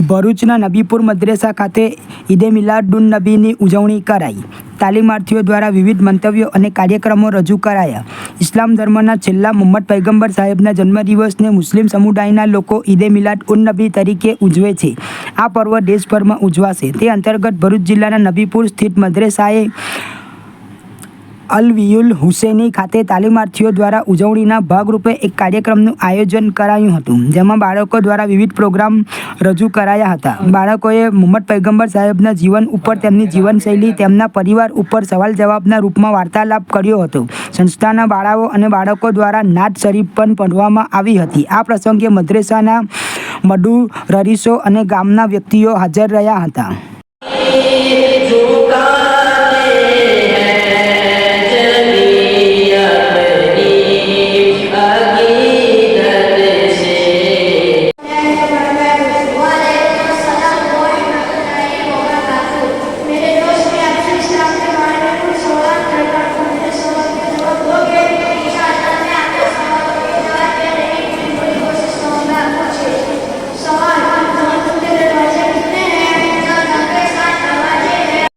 ભરૂચના નબીપુર મદ્રેસા ખાતે ઈદે મિલાદુન નબીની ઉજવણી કરાઈ. તાલીમાર્થીઓ દ્વારા વિવિધ મંતવ્યો અને કાર્યક્રમો રજૂ કરાયા. ઇસ્લામ ધર્મના છેલ્લા મોહમ્મદ પૈગંબર સાહેબના જન્મદિવસને મુસ્લિમ સમુદાયના લોકો ઈદે મિલાદ ઉન નબી તરીકે ઉજવે છે. આ પર્વ દેશભરમાં ઉજવાશે. તે અંતર્ગત ભરૂચ જિલ્લાના નબીપુર સ્થિત મદ્રેસાએ અલવિયુલ હુસેની ખાતે તાલીમાર્થીઓ દ્વારા ઉજવણીના ભાગરૂપે એક કાર્યક્રમનું આયોજન કરાયું હતું, જેમાં બાળકો દ્વારા વિવિધ પ્રોગ્રામ રજૂ કરાયા હતા. બાળકોએ મુહમ્મદ પૈગંબર સાહેબના જીવન ઉપર તેમની જીવનશૈલી, તેમના પરિવાર ઉપર સવાલ જવાબના રૂપમાં વાર્તાલાપ કર્યો હતો. સંસ્થાના બાળાઓ અને બાળકો દ્વારા નાદ શરીફ પણ પઢવામાં આવી હતી. આ પ્રસંગે મદ્રેસાના મડુ રરીસો અને ગામના વ્યક્તિઓ હાજર રહ્યા હતા.